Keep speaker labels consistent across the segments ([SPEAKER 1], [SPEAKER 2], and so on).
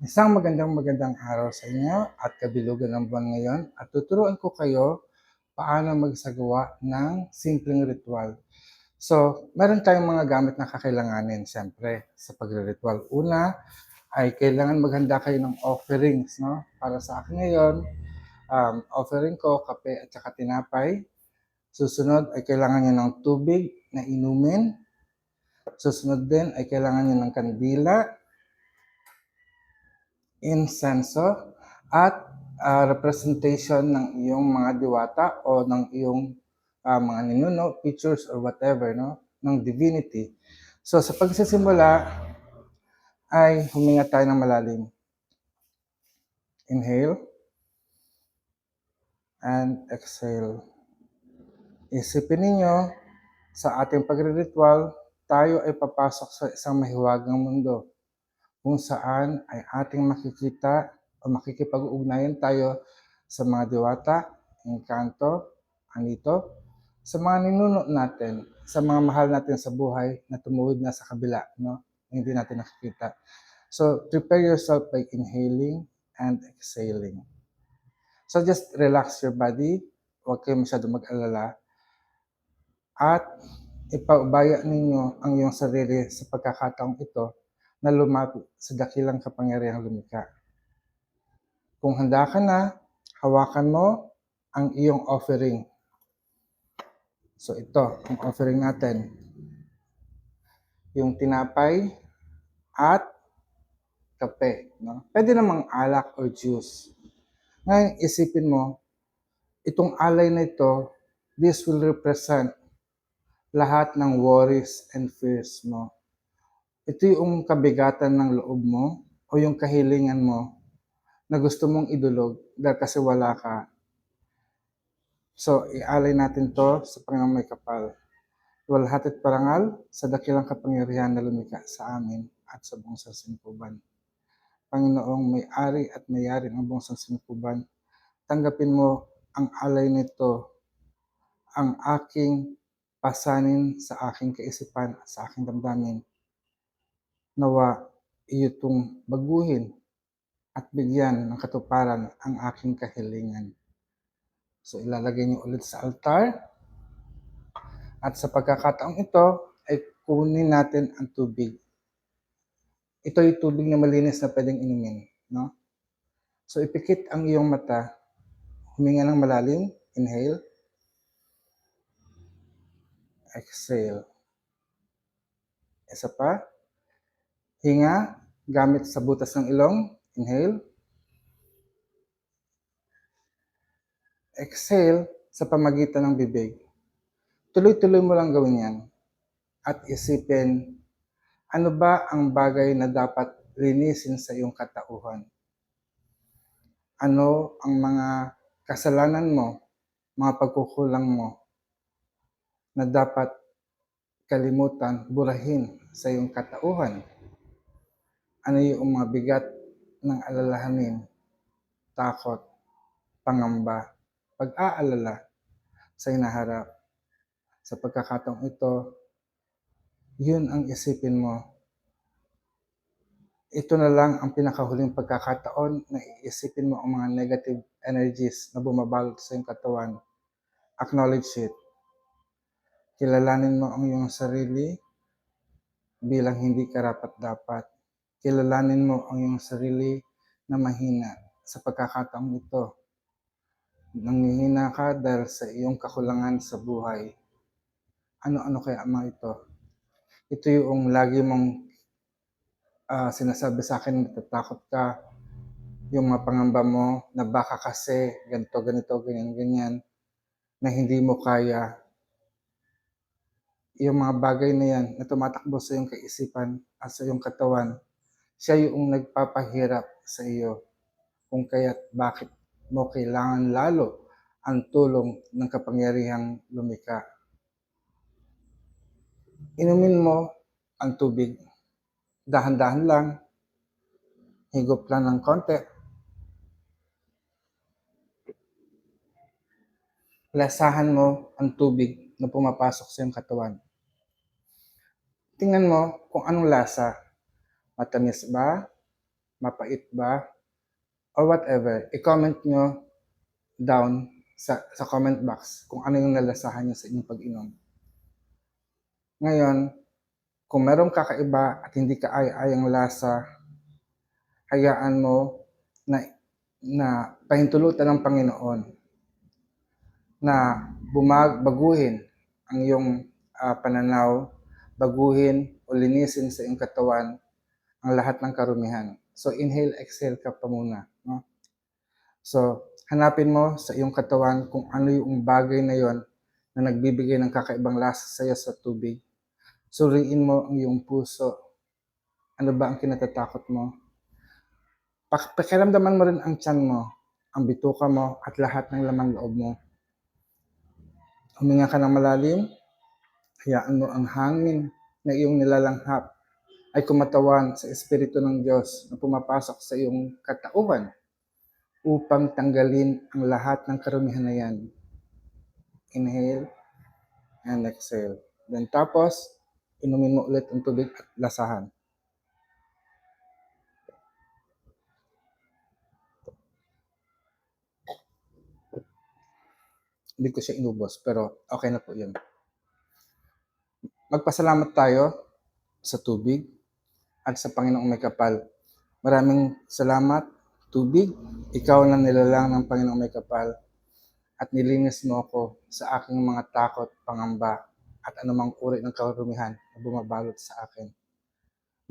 [SPEAKER 1] Isang magandang magandang araw sa inyo at kabilugan ng buwan ngayon at tuturuan ko kayo paano magsagawa ng simpleng ritual. So, meron tayong mga gamit na kakailanganin siyempre sa pagre-ritual. Una ay kailangan maghanda kayo ng offerings, no? Para sa akin ngayon, um, offering ko kape at saka tinapay. Susunod ay kailangan nyo ng tubig na inumin. Susunod din ay kailangan nyo ng kandila, insenso, at ah, representation ng iyong mga diwata o ng iyong ah, mga ninuno, pictures or whatever, no? ng divinity. So sa pagsisimula ay huminga tayo ng malalim. Inhale and exhale. Isipin ninyo, sa ating pagre-ritual, tayo ay papasok sa isang mahiwagang mundo kung saan ay ating makikita o makikipag-ugnayan tayo sa mga diwata, engkanto, anito, sa mga ninuno natin, sa mga mahal natin sa buhay na tumuwid na sa kabila, no? hindi natin nakikita. So, prepare yourself by inhaling and exhaling. So, just relax your body. Huwag kayo masyado mag-alala. At ipaubaya ninyo ang iyong sarili sa pagkakataong ito na lumapit sa dakilang kapangyarihang lumikha. Kung handa ka na, hawakan mo ang iyong offering. So ito, ang offering natin. Yung tinapay at kape. No? Pwede namang alak or juice. Ngayon, isipin mo, itong alay na ito, this will represent lahat ng worries and fears mo. Ito yung kabigatan ng loob mo o yung kahilingan mo na gusto mong idulog dahil kasi wala ka. So, ialay natin to sa Panginoong may kapal. Walhatit parangal sa dakilang kapangyarihan na lumika sa amin at sa buong sasinipuban. Panginoong may-ari at may-ari ng buong sasinipuban, tanggapin mo ang alay nito, ang aking pasanin sa aking kaisipan at sa aking damdamin. Nawa iyo itong baguhin at bigyan ng katuparan ang aking kahilingan. So ilalagay niyo ulit sa altar. At sa pagkakataong ito ay kunin natin ang tubig. Ito yung tubig na malinis na pwedeng inumin. No? So ipikit ang iyong mata. Huminga ng malalim. Inhale. Exhale. Isa pa. Hinga gamit sa butas ng ilong. Inhale. Exhale sa pamagitan ng bibig. Tuloy-tuloy mo lang gawin yan. At isipin, ano ba ang bagay na dapat linisin sa iyong katauhan? Ano ang mga kasalanan mo, mga pagkukulang mo na dapat kalimutan, burahin sa iyong katauhan? Ano yung mga bigat ng alalahanin, takot, pangamba, pag-aalala sa inaharap. Sa pagkakataong ito, yun ang isipin mo. Ito na lang ang pinakahuling pagkakataon na iisipin mo ang mga negative energies na bumabalot sa iyong katawan. Acknowledge it. Kilalanin mo ang iyong sarili bilang hindi karapat-dapat. Kilalanin mo ang iyong sarili na mahina sa pagkakataong ito nanghihina ka dahil sa iyong kakulangan sa buhay. Ano-ano kaya ang mga ito? Ito yung lagi mong ah, sinasabi sa akin, natatakot ka, yung mga pangamba mo na baka kasi ganito, ganito, ganyan, ganyan, na hindi mo kaya. Yung mga bagay na yan na tumatakbo sa iyong kaisipan at sa iyong katawan, siya yung nagpapahirap sa iyo. Kung kaya't bakit mo kailangan lalo ang tulong ng kapangyarihang lumika. Inumin mo ang tubig. Dahan-dahan lang. Higop lang ng konti. Lasahan mo ang tubig na pumapasok sa iyong katawan. Tingnan mo kung anong lasa. Matamis ba? mapait ba, or whatever, i-comment nyo down sa, sa comment box kung ano yung nalasahan nyo sa inyong pag-inom. Ngayon, kung merong kakaiba at hindi ka ay-ayang lasa, hayaan mo na, na pahintulutan ng Panginoon na bumag, baguhin ang iyong ah, pananaw, baguhin o linisin sa iyong katawan ang lahat ng karumihan. So, inhale, exhale ka pa muna. No? So, hanapin mo sa iyong katawan kung ano yung bagay na yon na nagbibigay ng kakaibang lasa sa iyo sa tubig. Suriin mo ang iyong puso. Ano ba ang kinatatakot mo? Pak- Pakiramdaman mo rin ang tiyan mo, ang bituka mo, at lahat ng lamang loob mo. Huminga ka ng malalim, hayaan mo ang hangin na iyong nilalanghap ay kumatawan sa Espiritu ng Diyos na pumapasok sa iyong katauhan upang tanggalin ang lahat ng karumihan na yan. Inhale and exhale. Then tapos, inumin mo ulit ang tubig at lasahan. Hindi ko siya inubos, pero okay na po yun. Magpasalamat tayo sa tubig at sa Panginoong may kapal. Maraming salamat, tubig. Ikaw na nilalang ng Panginoong may kapal at nilinis mo ako sa aking mga takot, pangamba, at anumang uri ng karumihan na bumabalot sa akin.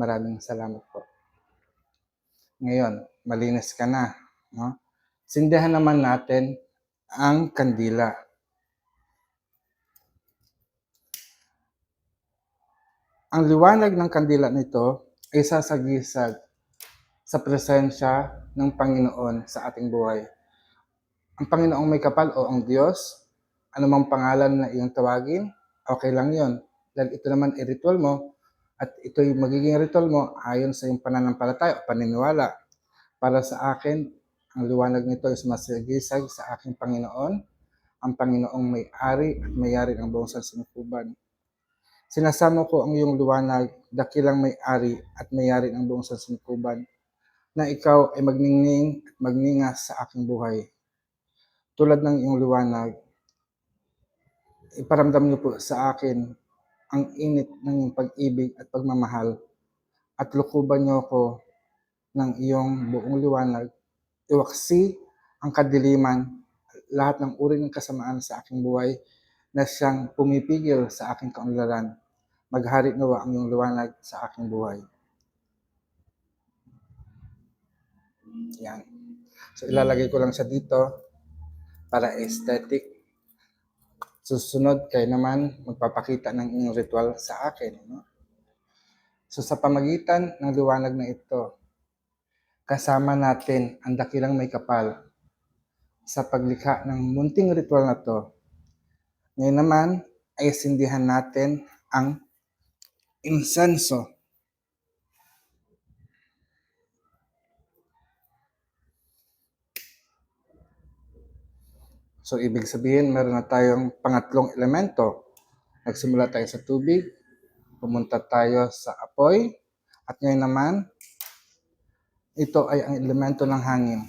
[SPEAKER 1] Maraming salamat po. Ngayon, malinis ka na. No? Sindihan naman natin ang kandila. Ang liwanag ng kandila nito ay sasagisag sa presensya ng Panginoon sa ating buhay. Ang Panginoong may kapal o ang Diyos, anumang pangalan na iyong tawagin, okay lang yon. Dahil ito naman ay ritual mo at ito yung magiging ritual mo ayon sa iyong pananampalataya o paniniwala. Para sa akin, ang liwanag nito ay sumasagisag sa aking Panginoon, ang Panginoong may-ari at may-ari ng buong sansinukuban. Sinasamo ko ang iyong liwanag, dakilang may-ari at may-ari ng buong sansinukuban, na ikaw ay magningning at magningas sa aking buhay. Tulad ng iyong liwanag, iparamdam niyo po sa akin ang init ng pag-ibig at pagmamahal at lukuban niyo ako ng iyong buong liwanag. Iwaksi ang kadiliman, lahat ng uri ng kasamaan sa aking buhay na siyang pumipigil sa aking kaunlaran. Maghari nawa ang iyong liwanag sa aking buhay. Yan. So ilalagay ko lang siya dito para aesthetic. Susunod kayo naman magpapakita ng inyong ritual sa akin. No? So sa pamagitan ng liwanag na ito, kasama natin ang dakilang may kapal sa paglikha ng munting ritual na to. Ngayon naman ay sindihan natin ang insenso. So, ibig sabihin, meron na tayong pangatlong elemento. Nagsimula tayo sa tubig, pumunta tayo sa apoy, at ngayon naman, ito ay ang elemento ng hangin.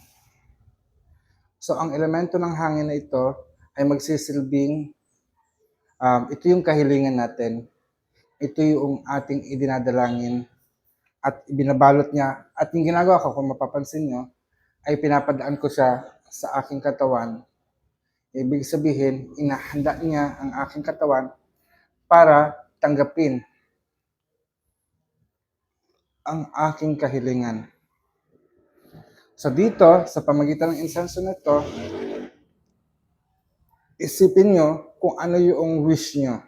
[SPEAKER 1] So, ang elemento ng hangin na ito ay magsisilbing, um, ito yung kahilingan natin, ito yung ating idinadalangin, at ibinabalot niya, at yung ginagawa ko, kung mapapansin nyo, ay pinapadaan ko siya sa aking katawan. Ibig sabihin, inahanda niya ang aking katawan para tanggapin ang aking kahilingan. So dito, sa pamagitan ng insenso na ito, isipin nyo kung ano yung wish nyo.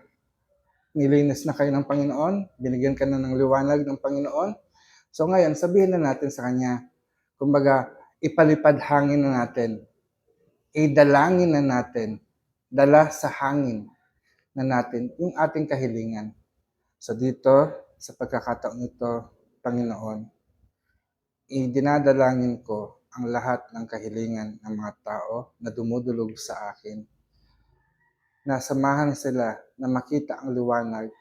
[SPEAKER 1] Nilinis na kayo ng Panginoon, binigyan ka na ng liwanag ng Panginoon. So ngayon, sabihin na natin sa Kanya, kumbaga, ipalipad hangin na natin idalangin na natin, dala sa hangin na natin yung ating kahilingan. So dito, sa pagkakataon ito, Panginoon, idinadalangin ko ang lahat ng kahilingan ng mga tao na dumudulog sa akin. Nasamahan sila na makita ang liwanag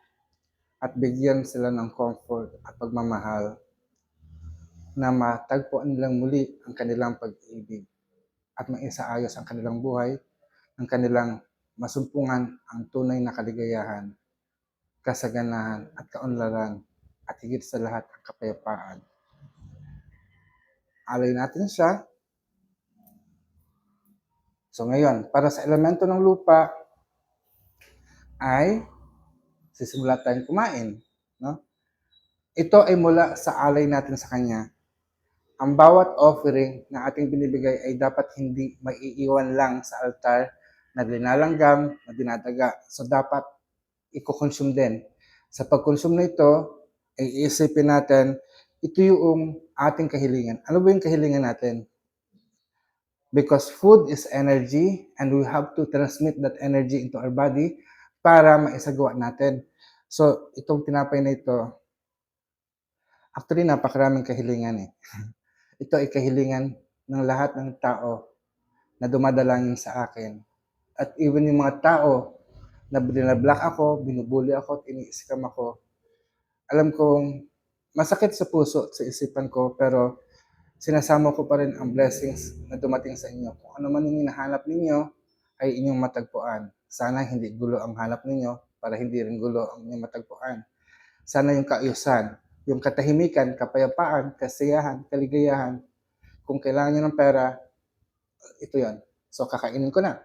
[SPEAKER 1] at bigyan sila ng comfort at pagmamahal na matagpuan nilang muli ang kanilang pag-ibig at maisaayos ang kanilang buhay, ang kanilang masumpungan ang tunay na kaligayahan, kasaganahan at kaunlaran at higit sa lahat ang kapayapaan. Alay natin siya. So ngayon, para sa elemento ng lupa ay sisimula tayong kumain. No? Ito ay mula sa alay natin sa Kanya. Ang bawat offering na ating binibigay ay dapat hindi maiiwan lang sa altar na linalanggam, na dinadaga. So dapat i-consume din. Sa pag-consume na ito, ay iisipin natin, ito yung ating kahilingan. Ano ba yung kahilingan natin? Because food is energy and we have to transmit that energy into our body para maisagawa natin. So, itong tinapay na ito, actually napakaraming kahilingan eh. Ito ay kahilingan ng lahat ng tao na dumadalangin sa akin. At even yung mga tao na binablock ako, binubuli ako, at iniiskam ako, alam kong masakit sa puso, at sa isipan ko, pero sinasama ko pa rin ang blessings na dumating sa inyo. Kung ano man yung hinahanap ninyo, ay inyong matagpuan. Sana hindi gulo ang hanap ninyo para hindi rin gulo ang inyong matagpuan. Sana yung kaayusan, yung katahimikan, kapayapaan, kasiyahan, kaligayahan. Kung kailangan nyo ng pera, ito yon. So, kakainin ko na.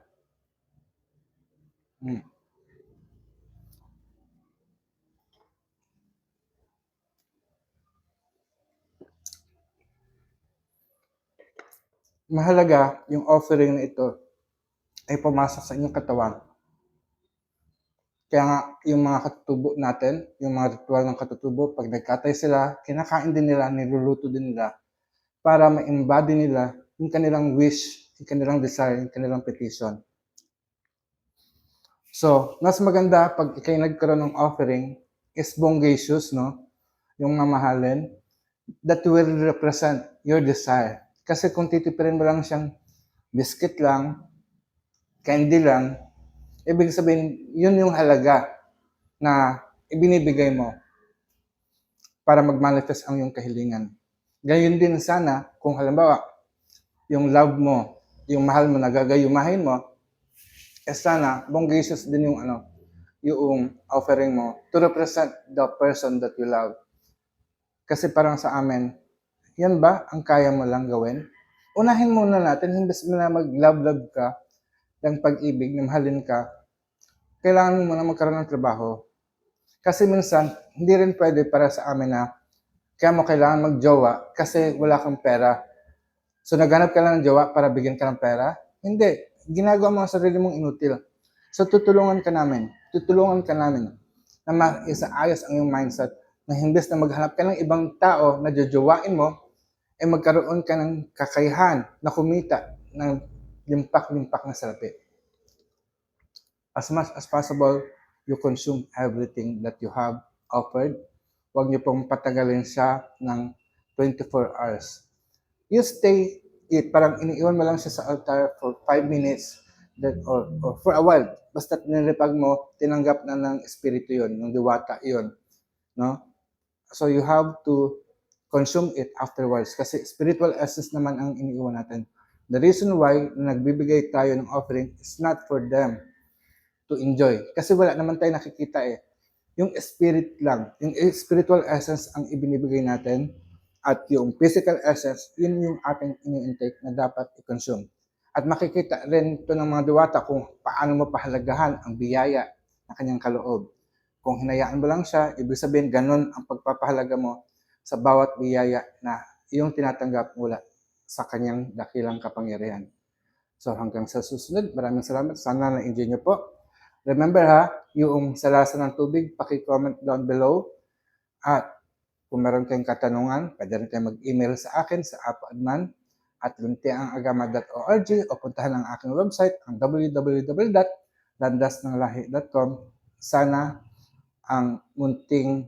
[SPEAKER 1] Hmm. Mahalaga yung offering na ito ay pumasok sa inyong katawan. Kaya nga, yung mga katutubo natin, yung mga ritual ng katutubo, pag nagkatay sila, kinakain din nila, niluluto din nila para ma-embody nila yung kanilang wish, yung kanilang desire, yung kanilang petition. So, mas maganda pag ikay nagkaroon ng offering is bongacious, no? Yung mamahalin, that will represent your desire. Kasi kung titipirin mo lang siyang biscuit lang, candy lang, ibig sabihin, yun yung halaga na ibinibigay mo para mag-manifest ang iyong kahilingan. Gayon din sana kung halimbawa, yung love mo, yung mahal mo na gagayumahin mo, eh sana, bongacious din yung ano, yung offering mo to represent the person that you love. Kasi parang sa amin, yan ba ang kaya mo lang gawin? Unahin muna natin, mo na mag-love-love ka, ng pag-ibig, na mahalin ka, kailangan mo muna magkaroon ng trabaho. Kasi minsan, hindi rin pwede para sa amin na kaya mo kailangan magjowa kasi wala kang pera. So, naghanap ka lang ng jowa para bigyan ka ng pera? Hindi. Ginagawa mo ang sarili mong inutil. So, tutulungan ka namin. Tutulungan ka namin na maisaayos ang iyong mindset na himbes na maghanap ka ng ibang tao na jojowain mo, ay magkaroon ka ng kakayahan na kumita ng limpak-limpak na salapi. As much as possible, you consume everything that you have offered. Huwag niyo pong patagalin siya ng 24 hours. You stay it, parang iniiwan mo lang siya sa altar for 5 minutes that, or, or for a while. Basta nilipag mo, tinanggap na ng espiritu yon, ng diwata yon, no? So you have to consume it afterwards kasi spiritual essence naman ang iniiwan natin. The reason why nagbibigay tayo ng offering is not for them to enjoy. Kasi wala naman tayo nakikita eh. Yung spirit lang, yung spiritual essence ang ibinibigay natin at yung physical essence, yun yung ating ini-intake na dapat i-consume. At makikita rin ito ng mga diwata kung paano mo pahalagahan ang biyaya na kanyang kaloob. Kung hinayaan mo lang siya, ibig sabihin ganun ang pagpapahalaga mo sa bawat biyaya na iyong tinatanggap mula sa kanyang dakilang kapangyarihan. So hanggang sa susunod, maraming salamat. Sana na-enjoy niyo po. Remember ha, yung salasa ng tubig, paki-comment down below. At kung meron kayong katanungan, pwede rin kayo mag-email sa akin sa apadman at luntiangagama.org o puntahan ang aking website ang www.landasnanglahi.com. Sana ang munting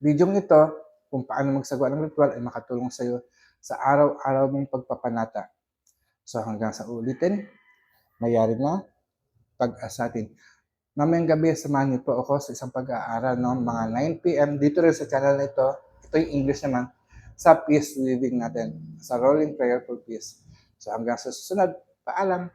[SPEAKER 1] video ito kung paano magsagawa ng ritual ay makatulong sa iyo sa araw-araw mong pagpapanata. So hanggang sa ulitin, mayari na pag-asatin. Mamayang gabi, samahan niyo po ako sa isang pag-aaral, no? mga 9pm, dito rin sa channel na ito, ito yung English naman, sa peace living natin, sa rolling prayer for peace. So hanggang sa susunod, paalam!